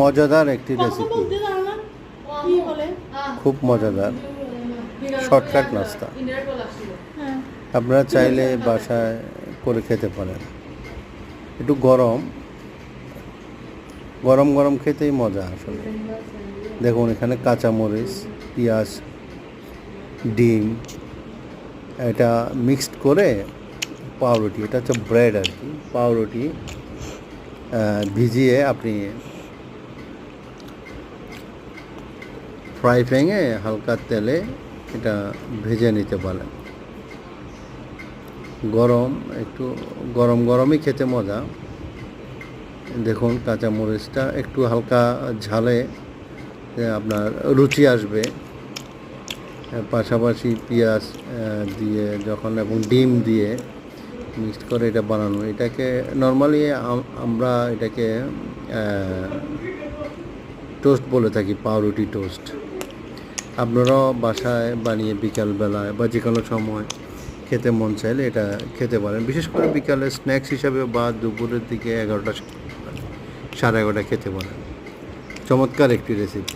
মজাদার একটি রেসিপি খুব মজাদার। শর্টকাট নাস্তা। আপনারা চাইলে বাসায় করে খেতে পারেন। একটু গরম। গরম গরম খেতেই মজা আসলে। দেখুন, এখানে কাঁচামরিচ, পেঁয়াজ, ডিম, এটা মিক্সড করে পাউরুটি, এটা হচ্ছে ব্রেড আর কি, পাউরুটি ভিজিয়ে আপনি ফ্রাই প্যানে হালকা তেলে এটা ভেজে নিতে পারেন। গরম, একটু গরম গরমই খেতে মজা। দেখুন কাঁচা মরিচটা একটু হালকা ঝালে আপনার রুচি আসবে। পাশাপাশি পেঁয়াজ দিয়ে যখন, এবং ডিম দিয়ে মিক্সড করে এটা বানানো। এটাকে নর্মালি আমরা এটাকে টোস্ট বলে থাকি, পাউরুটি টোস্ট আপনারাও বাসায় বানিয়ে বিকালবেলায় বা যে কোনো সময় খেতে মন চাইলে এটা খেতে পারেন। বিশেষ করে বিকালে স্ন্যাক্স হিসাবে বা দুপুরের দিকে এগারোটা সাড়ে এগারোটা খেতে পারেন। চমৎকার একটি রেসিপি